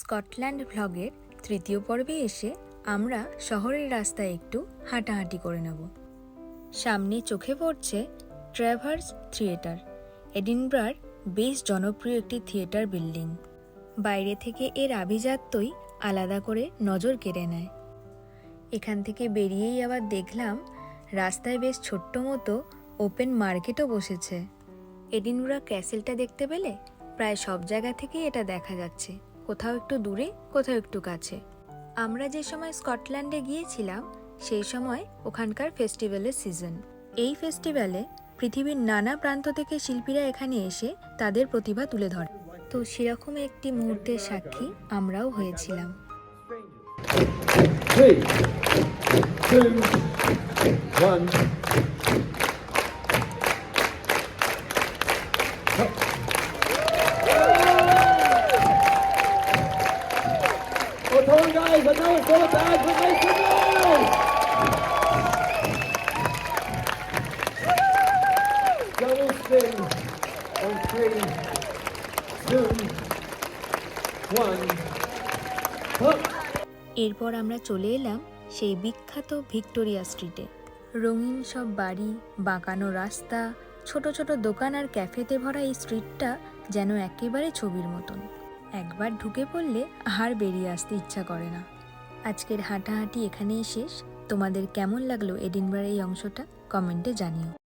Scotland ভ্লগের তৃতীয় পর্বে এসে আমরা শহরের রাস্তায় একটু হাঁটাহাঁটি করে নেব। সামনে চোখে পড়ছে ট্র্যাভার্স থিয়েটার, এডিনব্রার বেশ জনপ্রিয় একটি থিয়েটার বিল্ডিং। বাইরে থেকে এর আভিজাত্যই আলাদা করে নজর কেড়ে নেয়। এখান থেকে বেরিয়েই আবার দেখলাম রাস্তায় বেশ ছোট্ট মতো ওপেন মার্কেটও বসেছে। এডিনব্রা ক্যাসেলটা দেখতে পেলে প্রায় সব জায়গা থেকেই এটা দেখা যাচ্ছে। কোথাও একটু দূরে কোথাও একটু কাছে। আমরা যে সময় স্কটল্যান্ডে গিয়েছিলাম সেই সময় ওখানকার ফেস্টিভ্যালের সিজন। এই ফেস্টিভ্যালে পৃথিবীর নানা প্রান্ত থেকে শিল্পীরা এখানে এসে তাদের প্রতিভা তুলে ধরে। তো সেরকম একটি মুহূর্তের সাক্ষী আমরাও হয়েছিলাম। Three, two, one. Hold on, guys. Know it's not bad, but make some noise. Double spin on three, two, one. Up. এরপর আমরা চলে এলাম সেই বিখ্যাত ভিক্টোরিয়া স্ট্রিটে রঙিন সব বাড়ি বাঁকানো রাস্তা ছোট ছোট দোকান আর ক্যাফেতে ভরা এই স্ট্রিটটা যেন একেবারে ছবির মতন একবার ঢুকে পড়লে আর বেরিয়ে আসতে ইচ্ছা করে না। আজকের হাঁটাহাঁটি এখানেই শেষ। তোমাদের কেমন লাগল এডিনবার এই অংশটা? কমেন্টে জানিও।